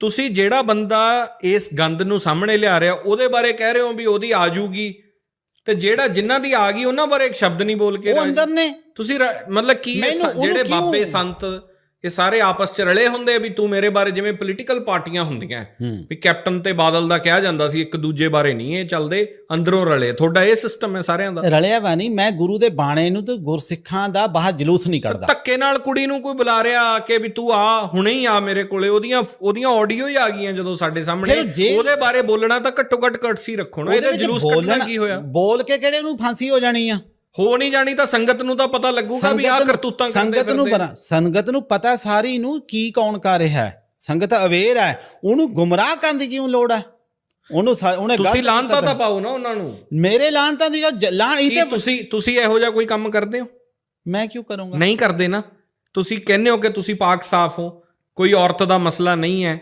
ਤੁਸੀਂ ਜਿਹੜਾ ਬੰਦਾ ਇਸ ਗੰਦ ਨੂੰ ਸਾਹਮਣੇ ਲਿਆ ਰਿਹਾ ਉਹਦੇ ਬਾਰੇ ਕਹਿ ਰਹੇ ਹੋ ਵੀ ਉਹਦੀ ਆ ਜੂਗੀ ਤੇ ਜਿਹੜਾ ਜਿਨ੍ਹਾਂ ਦੀ ਆ ਗਈ ਉਹਨਾਂ ਬਾਰੇ ਇੱਕ ਸ਼ਬਦ ਨਹੀਂ ਬੋਲ ਕੇ ਉਹ। ਅੰਦਰ ਨੇ ਤੁਸੀਂ ਮਤਲਬ ਕੀ ਜਿਹੜੇ ਬਾਬੇ ਸੰਤ ਇਹ ਸਾਰੇ ਆਪਸ ਚ ਰਲੇ ਹੁੰਦੇ ਆ ਵੀ ਤੂੰ ਮੇਰੇ ਬਾਰੇ ਜਿਵੇਂ ਪੋਲੀਟੀਕਲ ਪਾਰਟੀਆਂ ਹੁੰਦੀਆਂ ਵੀ ਕੈਪਟਨ ਤੇ ਬਾਦਲ ਦਾ ਕਿਹਾ ਜਾਂਦਾ ਸੀ ਇੱਕ ਦੂਜੇ ਬਾਰੇ ਨਹੀਂ ਇਹ ਚੱਲਦੇ ਅੰਦਰੋਂ ਰਲੇ। ਤੁਹਾਡਾ ਇਹ ਸਿਸਟਮ ਹੈ ਸਾਰਿਆਂ ਦਾ। ਰਲਿਆ ਵਾ ਨਹੀਂ ਮੈਂ ਗੁਰੂ ਦੇ ਬਾਣੇ ਨੂੰ ਤੇ ਗੁਰਸਿੱਖਾਂ ਦਾ ਬਾਹਰ ਜਲੂਸ ਨਹੀਂ ਕੱਢਦਾ। ਧੱਕੇ ਨਾਲ ਕੁੜੀ ਨੂੰ ਕੋਈ ਬੁਲਾ ਰਿਹਾ ਆ ਕੇ ਵੀ ਤੂੰ ਆ ਹੁਣੇ ਹੀ ਆ ਮੇਰੇ ਕੋਲੇ ਉਹਦੀਆਂ ਉਹਦੀਆਂ ਆਡੀਓ ਹੀ ਆ ਗਈਆਂ ਜਦੋਂ ਸਾਡੇ ਸਾਹਮਣੇ। ਉਹਦੇ ਬਾਰੇ ਬੋਲਣਾ ਤਾਂ ਘੱਟੋ ਘੱਟ ਕਟਸੀ ਰੱਖੋ ਨਾ ਇਹਦੇ ਜਲੂਸ ਕੱਢਣਾ ਬੋਲਣਾ- ਕੀ ਹੋਇਆ? ਬੋਲ ਕੇ ਕਿਹੜੇ ਨੂੰ ਫਾਂਸੀ ਹੋ ਜਾਣੀ ਆ? ਹੋ ਨਹੀਂ ਜਾਣੀ ਤਾਂ ਸੰਗਤ ਨੂੰ ਤਾਂ ਪਤਾ ਲੱਗੂਗਾ ਵੀ ਆ ਸੰਗਤ ਨੂੰ- ਕਰਤੂਤਾਂ ਕਰਦੇ ਸੰਗਤ ਨੂੰ। ਬਣਾ ਸੰਗਤ ਨੂੰ ਪਤਾ ਸਾਰੀ ਨੂੰ ਕੀ ਕੌਣ ਕਰ ਰਿਹਾ ਹੈ। ਸੰਗਤ ਅਵੇਅਰ ਹੈ। ਉਹਨੂੰ ਗੁੰਮਰਾਹ ਕਰਨ ਦੀ ਕਿਉਂ ਲੋੜ ਹੈ? ਉਹਨੂੰ ਉਹਨੇ ਤੁਸੀਂ ਲਾਂਤਾ ਤਾਂ ਪਾਓ ਨਾ ਉਹਨਾਂ ਨੂੰ। ਮੇਰੇ ਲਾਂਤਾਂ ਦੀ ਲਾਂ ਇਹ ਤੇ ਤੁਸੀਂ ਤੁਸੀਂ ਇਹੋ ਜਿਹਾ ਕੋਈ ਕੰਮ ਕਰਦੇ ਹੋ? ਮੈਂ ਕਿਉਂ ਕਰੂੰਗਾ? ਨਹੀਂ ਕਰਦੇ ਨਾ। ਤੁਸੀਂ ਕਹਿੰਦੇ ਹੋ ਕਿ ਤੁਸੀਂ ਪਾਕ ਸਾਫ਼ ਹੋ। ਕੋਈ ਔਰਤ ਦਾ ਮਸਲਾ ਨਹੀਂ ਹੈ।